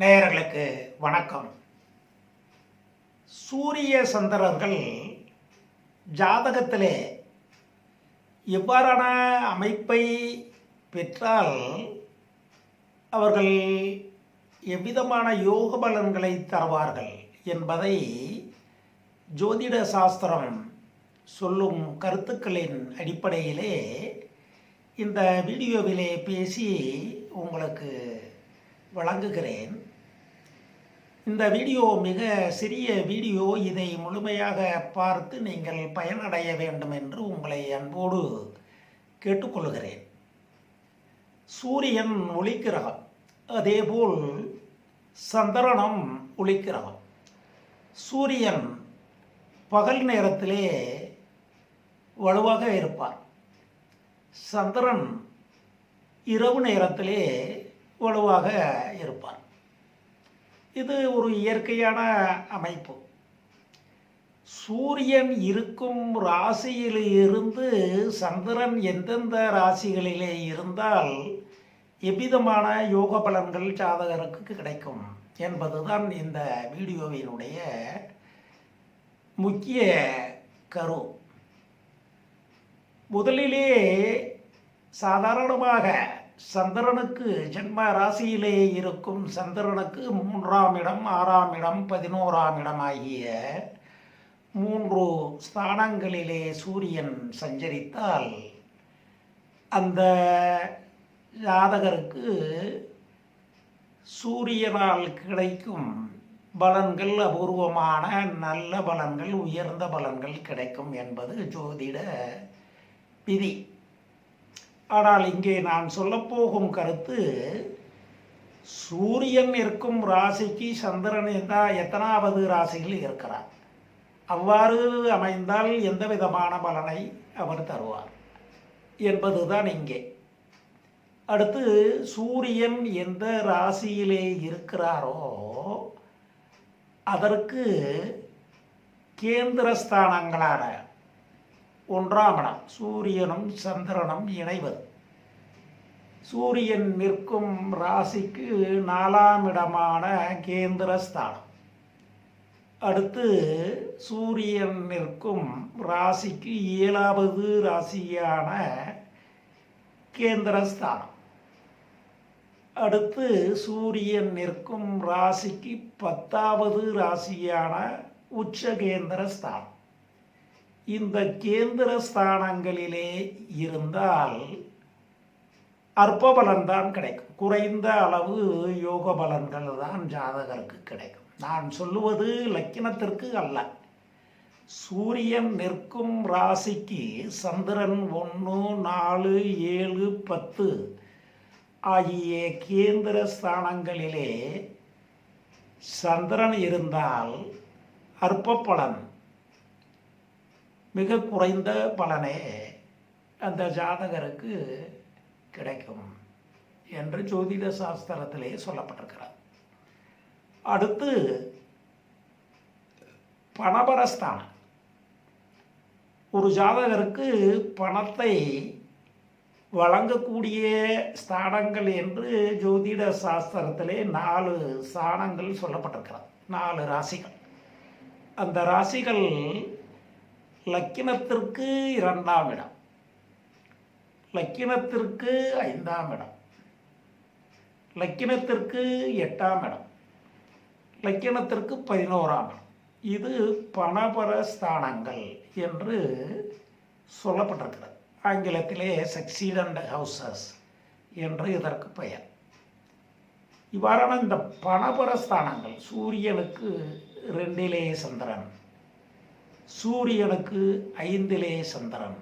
நேயர்களுக்கு வணக்கம். சூரிய சந்திரர்கள் ஜாதகத்திலே எவ்வாறான அமைப்பை பெற்றால் அவர்கள் எவ்விதமான யோக பலன்களை தருவார்கள் என்பதை ஜோதிட சாஸ்திரம் சொல்லும் கருத்துக்களின் அடிப்படையிலே இந்த வீடியோவிலே பேசி உங்களுக்கு வழங்குகிறேன். இந்த வீடியோ மிக சிறிய வீடியோ. இதை முழுமையாக பார்த்து நீங்கள் பயனடைய வேண்டும் என்று உங்களை அன்போடு கேட்டுக்கொள்கிறேன். சூரியன் ஒளிக்கிரகம் அதேபோல் சந்திரனும் ஒளிக்கிரகம் சூரியன் பகல் நேரத்திலே வலுவாக இருப்பார். சந்திரன் இரவு நேரத்திலே வலுவாக இருப்பார். இது ஒரு இயற்கையான அமைப்பு. சூரியன் இருக்கும் ராசியில் இருந்து சந்திரன் எந்தெந்த ராசிகளிலே இருந்தால் எவ்விதமான யோக பலன்கள் ஜாதகருக்கு கிடைக்கும் என்பதுதான் இந்த வீடியோவினுடைய முக்கிய கரு. முதலிலே சாதாரணமாக சந்திரனுக்கு ஜென்ம ராசியிலே இருக்கும் சந்திரனுக்கு மூன்றாம் இடம் ஆறாம் இடம் பதினோராம் இடம் ஆகிய மூன்று ஸ்தானங்களிலே சூரியன் சஞ்சரித்தால் அந்த ஜாதகருக்கு சூரியனால் கிடைக்கும் பலன்கள் அபூர்வமான நல்ல பலன்கள் உயர்ந்த பலன்கள் கிடைக்கும் என்பது ஜோதிட விதி. ஆனால் இங்கே நான் சொல்லப்போகும் கருத்து சூரியன் இருக்கும் ராசிக்கு சந்திரன் எத்தா எத்தனாவது ராசியில் இருக்கிறார். அவ்வாறு அமைந்தால் எந்த விதமான பலனை அவர் தருவார் என்பதுதான் இங்கே. அடுத்து சூரியன் எந்த ராசியிலே இருக்கிறாரோ அதற்கு கேந்திரஸ்தானங்களான ஒன்றாம் இடம் சூரியனும் சந்திரனும் இணைவது. சூரியன் நிற்கும் ராசிக்கு நாலாம் இடமான கேந்திரஸ்தானம். அடுத்து சூரியன் நிற்கும் ராசிக்கு ஏழாவது ராசியான கேந்திரஸ்தானம். அடுத்து சூரியன் நிற்கும் ராசிக்கு பத்தாவது ராசியான உச்சகேந்திர ஸ்தானம் இந்த கேந்திர ஸ்தானங்களிலே இருந்தால் அற்ப பலன்தான் கிடைக்கும். குறைந்த அளவு யோக பலன்கள் தான் ஜாதகருக்கு கிடைக்கும். நான் சொல்லுவது லக்கினத்திற்கு அல்ல. சூரியன் நிற்கும் ராசிக்கு சந்திரன் ஒன்று நாலு ஏழு பத்து ஆகிய கேந்திர ஸ்தானங்களிலே சந்திரன் இருந்தால் அற்ப பலன் மிக குறைந்த பலனே அந்த ஜாதகருக்கு கிடைக்கும் என்று ஜோதிட சாஸ்திரத்திலே சொல்லப்பட்டிருக்கிறார். அடுத்து பணபரஸ்தானம் ஒரு ஜாதகருக்கு பணத்தை வழங்கக்கூடிய ஸ்தானங்கள் என்று ஜோதிட சாஸ்திரத்திலே நாலு ஸ்தானங்கள் சொல்லப்பட்டிருக்கிறது நாலு ராசிகள். அந்த ராசிகள் லக்கினத்திற்கு இரண்டாம் இடம். லக்கினத்திற்கு ஐந்தாம் இடம். லக்கினத்திற்கு எட்டாம் இடம். லக்கினத்திற்கு பதினோராம் இடம். இது பணபர ஸ்தானங்கள் என்று சொல்லப்பட்டிருக்கிறது. ஆங்கிலத்திலே சக்சீடண்ட் ஹவுசஸ் என்று இதற்கு பெயர். இவ்வாறான இந்த பணபர ஸ்தானங்கள் சூரியனுக்கு ரெண்டிலே சந்திரன் சூரியனுக்கு ஐந்திலே சந்திரன்.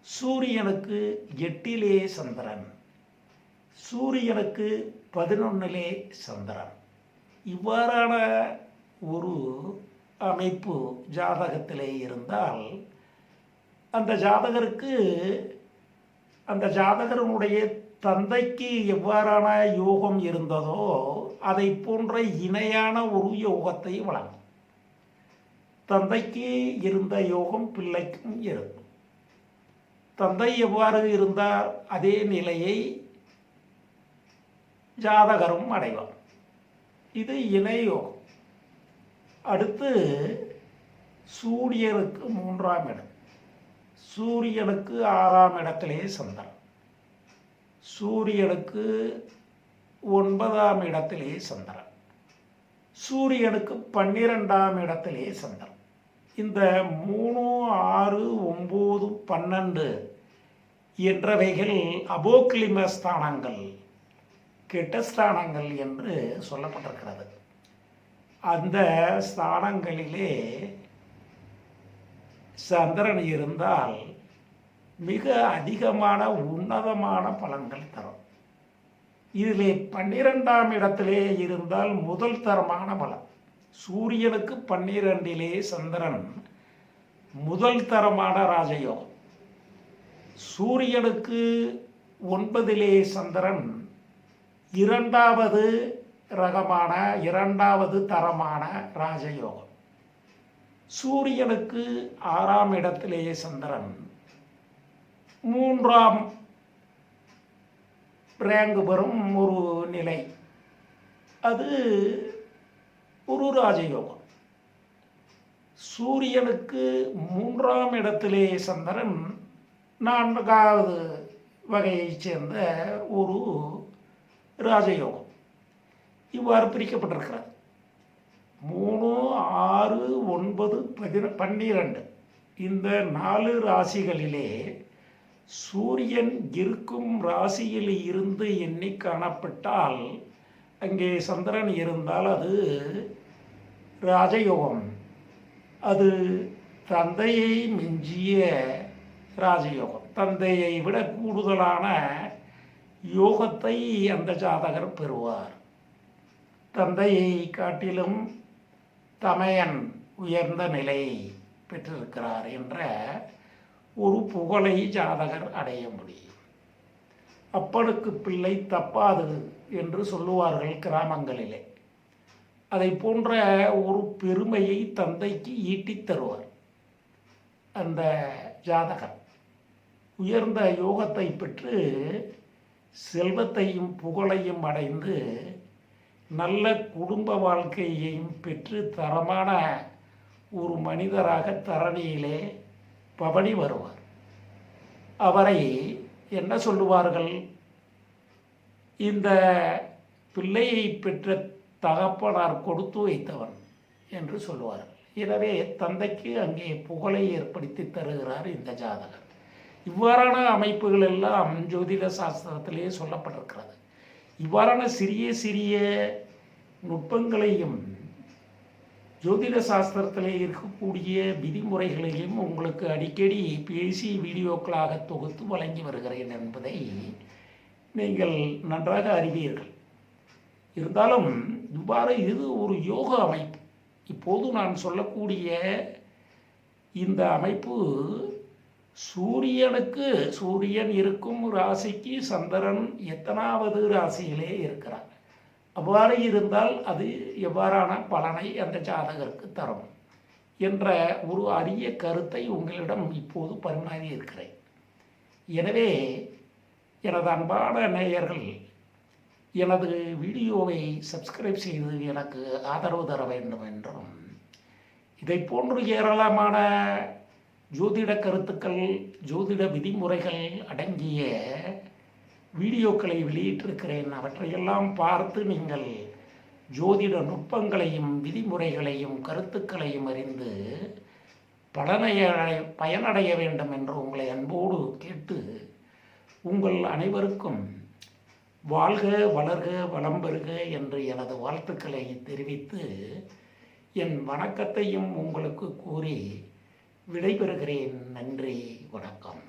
சூரியனுக்கு எட்டிலே சந்திரன். சூரியனுக்கு பதினொன்னிலே சந்திரன். இவ்வாறான ஒரு அமைப்பு ஜாதகத்திலே இருந்தால் அந்த ஜாதகருக்கு அந்த ஜாதகருடைய தந்தைக்கு எவ்வாறான யோகம் இருந்ததோ அதை போன்ற இணையான ஒரு யோகத்தை வழங்கும். தந்தைக்கு இருந்த யோகம் பிள்ளைக்கும் இருக்கும். தந்தை எவ்வாறு இருந்தார் அதே நிலையை ஜாதகரும் அடைவார். இது இணையோகம் அடுத்து சூரியனுக்கு மூன்றாம் இடம். சூரியனுக்கு ஆறாம் இடத்திலே சந்திரன். சூரியனுக்கு ஒன்பதாம் இடத்திலே சந்திரன். சூரியனுக்கு பன்னிரெண்டாம் இடத்திலே சந்திரன் இந்த மூணு ஆறு ஒம்பது பன்னெண்டு என்றவைகள் அபோக்லிம ஸ்தானங்கள் கெட்ட ஸ்தானங்கள் என்று சொல்லப்பட்டிருக்கிறது. அந்த ஸ்தானங்களிலே சந்திரன் இருந்தால் மிக அதிகமான உன்னதமான பலன்கள் தரும். இதிலே பன்னிரெண்டாம் இடத்திலே இருந்தால் முதல் தரமான பலம் சூரியனுக்கு பன்னிரெண்டிலே சந்திரன். முதல் தரமான ராஜயோகம். சூரியனுக்கு ஒன்பதிலே சந்திரன். இரண்டாவது ரகமான இரண்டாவது தரமான ராஜயோகம். சூரியனுக்கு ஆறாம் இடத்திலே சந்திரன். மூன்றாம் ரேங்க் பெறும் ஒரு நிலை. அது ஒரு ராஜயோகம். சூரியனுக்கு மூன்றாம் இடத்திலே சந்திரன் நான்காவது வகையைச் சேர்ந்த ஒரு ராஜயோகம். இவ்வாறு பிரிக்கப்பட்டிருக்கிறது. மூணு ஆறு ஒன்பது பதின பன்னிரண்டு. இந்த நாலு ராசிகளிலே சூரியன் இருக்கும் ராசியில் இருந்து எண்ணி காணப்பட்டால் அங்கே சந்திரன் இருந்தால் அது ராஜயோகம். அது தந்தையை மிஞ்சிய ராஜயோகம். தந்தையை விட கூடுதலான யோகத்தை அந்த ஜாதகர் பெறுவார். தந்தையை காட்டிலும் தமையன் உயர்ந்த நிலை பெற்றிருக்கிறார் என்ற ஒரு புகழை ஜாதகர் அடைய முடியும். அப்பனுக்கு பிள்ளை தப்பாது என்று சொல்லுவார்கள் கிராமங்களிலே. அதை போன்ற ஒரு பெருமையை தந்தைக்கு ஈட்டித் தருவார் அந்த ஜாதகர். உயர்ந்த யோகத்தை பெற்று செல்வத்தையும் புகழையும் அடைந்து நல்ல குடும்ப வாழ்க்கையையும் பெற்று தரமான ஒரு மனிதராக தரணியிலே பவனி வருவார். அவரை என்ன சொல்லுவார்கள்? இந்த பிள்ளையை பெற்ற தகப்பனார் கொடுத்து வைத்தவன் என்று சொல்லுவார்கள் எனவே தந்தைக்கு அங்கே புகழை ஏற்படுத்தி தருகிறார் இந்த ஜாதகர். இவ்வாறான அமைப்புகள் எல்லாம் ஜோதிட சாஸ்திரத்திலேயே சொல்லப்பட்டிருக்கிறது. இவ்வாறான சிறிய சிறிய நுட்பங்களையும் ஜோதிட சாஸ்திரத்தில் இருக்கக்கூடிய விதிமுறைகளையும் உங்களுக்கு அடிக்கடி பேசி வீடியோக்களாக தொகுத்து வழங்கி வருகிறேன் என்பதை நீங்கள் நன்றாக அறிவீர்கள். இருந்தாலும் இவ்வாறு இது ஒரு யோக அமைப்பு. இப்போது நான் சொல்லக்கூடிய இந்த அமைப்பு சூரியனுக்கு சூரியன் இருக்கும் ராசிக்கு சந்திரன் எத்தனாவது ராசியிலே இருக்கிறார்? அவ்வாறு இருந்தால் அது எவ்வாறான பலனை அந்த ஜாதகருக்கு தரும்? என்ற ஒரு அரிய கருத்தை உங்களிடம் இப்போது பரிமாறி இருக்கிறேன். எனவே எனது அன்பான நேயர்கள் எனது வீடியோவை சப்ஸ்கிரைப் செய்து எனக்கு ஆதரவு தர வேண்டும் என்றும் இதை போன்று ஏராளமான ஜோதிட கருத்துக்கள் ஜோதிட விதிமுறைகள் அடங்கிய வீடியோக்களை வெளியிட்டிருக்கிறேன். அவற்றையெல்லாம் பார்த்து நீங்கள் ஜோதிட நுட்பங்களையும் விதிமுறைகளையும் கருத்துக்களையும் அறிந்து பலனைய பயனடைய வேண்டும் என்று உங்களை அன்போடு கேட்டு உங்கள் அனைவருக்கும் வாழ்க வளர்க வளம் பெறுக என்று எனது வாழ்த்துக்களை தெரிவித்து என் வணக்கத்தையும் உங்களுக்கு கூறி விடைபெறுகிறேன். நன்றி வணக்கம்.